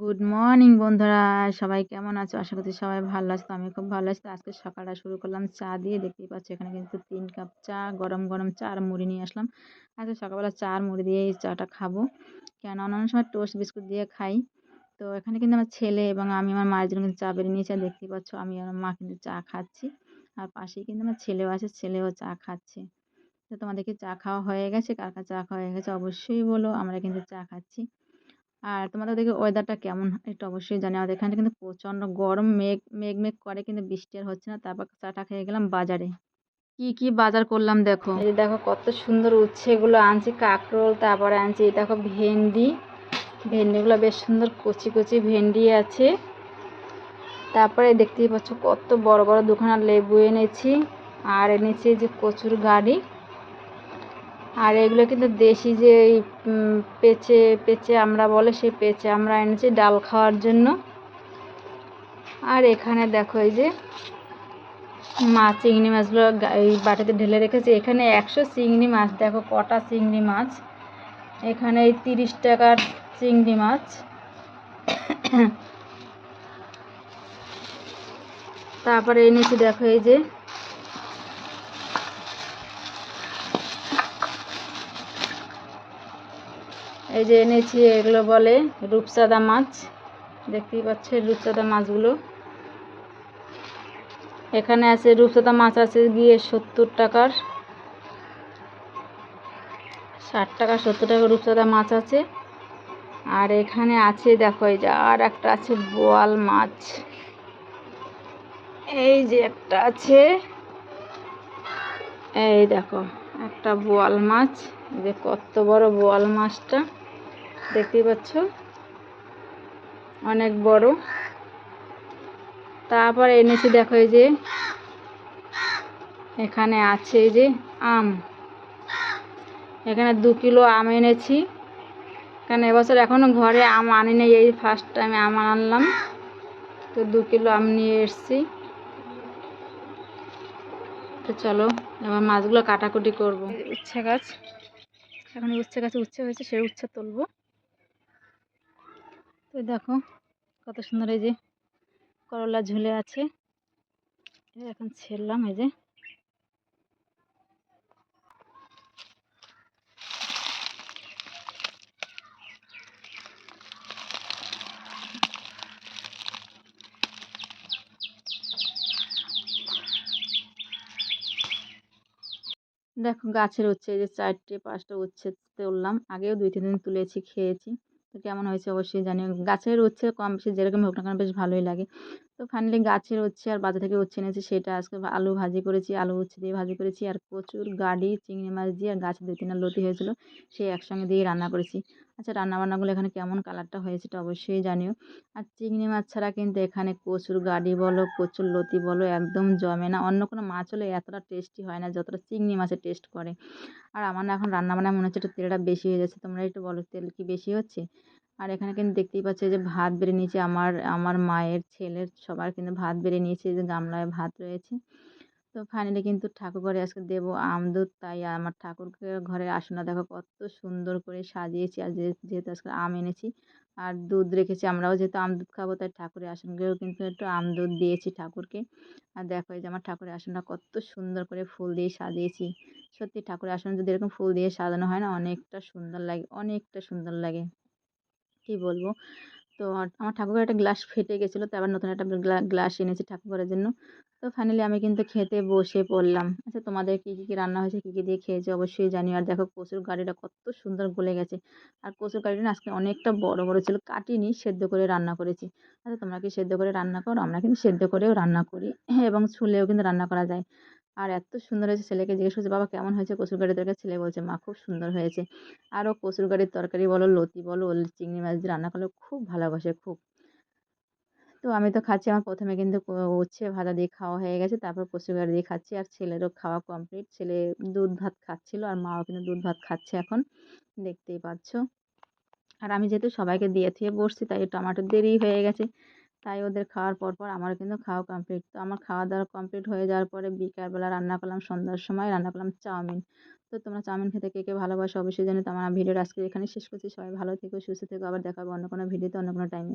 Good morning বন্ধুরা। সবাই কেমন আছো? আশা করছি সবাই ভালো আছো আমি খুব ভালো আছি। আজকে সকালটা শুরু করলাম চা দিয়ে। দেখতেই পাচ্ছি, এখানে কিন্তু তিন কাপ চা, গরম গরম চা আর মুড়ি নিয়ে আসলাম। আজকে সকালবেলা চা আর মুড়ি দিয়ে এই চাটা খাব। কেন অন্যান্য সময় টোস্ট বিস্কুট দিয়ে খাই। তো এখানে কিন্তু আমার ছেলে এবং আমি আমার মায়ের জন্য কিন্তু চা বেরিয়ে নিয়েছি। দেখতেই পাচ্ছ, আমি আমার মা কিন্তু চা খাচ্ছি। আর পাশেই কিন্তু আমার ছেলেও আছে, ছেলেও চা খাচ্ছে। তো তোমাদেরকে চা খাওয়া হয়ে গেছে? কার কার চা খাওয়া হয়ে গেছে? অবশ্যই বলো, আমরা কিন্তু চা খাচ্ছি। আর তোমাদের ওদিকে ওয়েদারটা কেমন একটু অবশ্যই জানি আমাদের এখানে কিন্তু প্রচণ্ড গরম, মেঘ মেঘ মেঘ করে কিন্তু বৃষ্টি আর হচ্ছে না। তারপর চাটা খেয়ে গেলাম বাজারে। কি কি বাজার করলাম দেখো? এই দেখো কত সুন্দর উচ্ছেগুলো আনছি, কাঁকরোল তারপরে আনছি, এই দেখো ভেন্ডি। ভেন্ডিগুলো বেশ সুন্দর কচি কচি ভেন্ডি আছে। তারপরে দেখতেই পাচ্ছ কত বড় বড় দুখানা লেবু এনেছি। আর এনেছি যে কচুর গাড়ি। আর এগুলো কিন্তু দেশি যে এই পেঁচে পেঁচে আমরা বলে সেই পেঁচে আমরা এনেছি ডাল খাওয়ার জন্য। আর এখানে দেখো এই যে মাছ চিংড়ি মাছগুলো এই বাটিতে ঢেলে রেখেছি। এখানে একশো চিংড়ি মাছ, দেখো কটা চিংড়ি মাছ। এখানে এই তিরিশ টাকার চিংড়ি মাছ। তারপরে এনেছি দেখো এই যে এই যে এনেছি, এগুলো বলে রূপসাদা মাছ। দেখতেই পাচ্ছে রূপসাদা মাছগুলো। এখানে আছে রূপসাদা মাছ আছে গিয়ে সত্তর টাকার। ষাট টাকা, সত্তর টাকা রূপসাদা মাছ আছে। আর এখানে আছে, দেখো এই যে আর একটা আছে বোয়াল মাছ। এই যে একটা আছে, এই দেখো একটা বোয়াল মাছ। যে কত বড় বোয়াল মাছটা। দেখতেই পাচ্ছ? অনেক বড়। তারপর এনেছি দেখো এই যে, এখানে আছে এই যে আম। এখানে দু কিলো আম এনেছি। কারণ এবছর এখনও ঘরে আম আনি নেই, এই ফার্স্ট টাইমে আম আনলাম। তো দু কিলো আম নিয়ে এসছি। তো চলো, এবার মাছগুলো কাটাকুটি করব। উচ্ছে গাছ। এখন উচ্ছে গাছে উচ্ছে হয়েছে সেই উচ্ছে তুলবো। তো দেখো, কত সুন্দর এই যে করলা ঝুলে আছে। এখন ছেড়লাম এই যে। দেখো গাছের হচ্ছে এই যে চারটে, পাঁচটা উচ্ছে তুললাম। আগেও দুই, তিন দিন তুলেছি, খেয়েছি। তো কেমন হয়েছে অবশ্যই জানি গাছের হচ্ছে কম বেশি যেরকম হোক না কেন বেশ ভালোই লাগে। তো ফাইনালি গাছের হচ্ছে আর বাজার থেকে উচ্ছে এনেছি সেটা আজকে আলু ভাজি করেছি, আলু উচ্ছে দিয়ে ভাজি করেছি আর প্রচুর গাড়ি, চিংড়ি মাছ দিয়ে আর গাছে দুই তিনটা লতি হয়েছিল, সেই একসঙ্গে দিয়ে রান্না করেছি। আচ্ছা রান্নাবান্নাগুলো এখানে কেমন কালারটা হয়েছে এটা অবশ্যই জানিও। আর চিংড়ি মাছ ছাড়া কিন্তু এখানে কচুর গাড়ি বলো, কচুর লতি বলো একদম জমে না। অন্য কোনো মাছ হলে এতটা টেস্টি হয় না যতটা চিংড়ি মাছের টেস্ট করে। আর আমার না এখন রান্নাবান্না মনে হচ্ছে একটু তেলটা বেশি হয়ে যাচ্ছে। তোমরা একটু বলো, তেল কি বেশি হচ্ছে? আর এখানে কিন্তু দেখতেই পাচ্ছি যে ভাত বেড়ে নিয়েছে। আমার আমার মায়ের ছেলের সবার কিন্তু ভাত বেড়ে নিয়েছে। যে গামলায় ভাত রয়েছে। তো ফাইনালি কিন্তু ঠাকুর ঘরে আজকে দেবো আম দুধ। তাই আমার ঠাকুরকে ঘরে আসনা দেখো কত সুন্দর করে সাজিয়েছি আর যেহেতু আজকে আম এনেছি আর দুধ রেখেছি, আমরাও যেহেতু আম দুধ খাব, তাই ঠাকুরের আসনকেও কিন্তু একটু আম দুধ দিয়েছি ঠাকুরকে। আর দেখো এই যে আমার ঠাকুরের আসনটা কত সুন্দর করে ফুল দিয়ে সাজিয়েছি। সত্যি ঠাকুরের আসন যদি এরকম ফুল দিয়ে সাজানো হয় না, অনেকটা সুন্দর লাগে, অনেকটা সুন্দর লাগে। কী বলব? তো আমার ঠাকুরের একটা গ্লাস ফেটে গেছিল, তো আবার নতুন একটা গ্লাস এনেছি ঠাকুরের জন্য। তো ফাইনালি আমি কিন্তু খেতে বসে পড়লাম। আচ্ছা তোমাদের কী কী রান্না হয়েছে, কী কী দিয়ে খেয়েছে অবশ্যই জানিও আর দেখো কচুর গাড়িটা কত সুন্দর গলে গেছে। আর কচুর গাড়িটা আজকে অনেকটা বড় বড় ছিল, কাটিনি, সেদ্ধ করে রান্না করেছি। আচ্ছা তোমরা কি সেদ্ধ করে রান্না করো? আমরা কিন্তু সেদ্ধ করেও রান্না করি। এবং ছুলেও কিন্তু রান্না করা যায়। আর এত সুন্দর হয়েছে ছেলেকে জিজ্ঞেস করছে, বাবা, কেমন হয়েছে কচুর গাড়ির তরকারি ছেলে বলছে, মা, খুব সুন্দর হয়েছে। আরও কচুর গাড়ির তরকারি বলো, লতি বলো চিংড়ি মাছ দিয়ে রান্না করলে খুব ভালোবাসে, খুব। তো আমি তো খাচ্ছি, আমার প্রথমে কিন্তু উচ্ছে ভাজা দিয়ে খাওয়া হয়ে গেছে, তারপর কচুর গাড়ি দিয়ে খাচ্ছি, আর ছেলেরও খাওয়া কমপ্লিট। ছেলে দুধ ভাত খাচ্ছিল, আর মাও কিন্তু দুধ ভাত খাচ্ছে এখন, দেখতেই পাচ্ছ। আর আমি যেহেতু সবাইকে দিয়ে থুয়ে বসছি, তাই টমাটোর দেরি হয়ে গেছে। তাই ওদের খাওয়ার পর পর আমারও কিন্তু খাওয়া কমপ্লিট তো আমার খাওয়া দাওয়া কমপ্লিট হয়ে যাওয়ার পরে বিকালবেলা রান্না করলাম, সন্ধ্যার সময় রান্না করলাম চাউমিন। তো তোমরা চাউমিন খেতে কে কে ভালোবাসো অবশ্যই জানো তো আমার ভিডিওটা আজকে এখানেই শেষ করছি। সবাই ভালো থেকো, সুস্থ থেকো। আবার দেখাবো অন্য কোনো ভিডিওতে অন্য কোনো টাইমে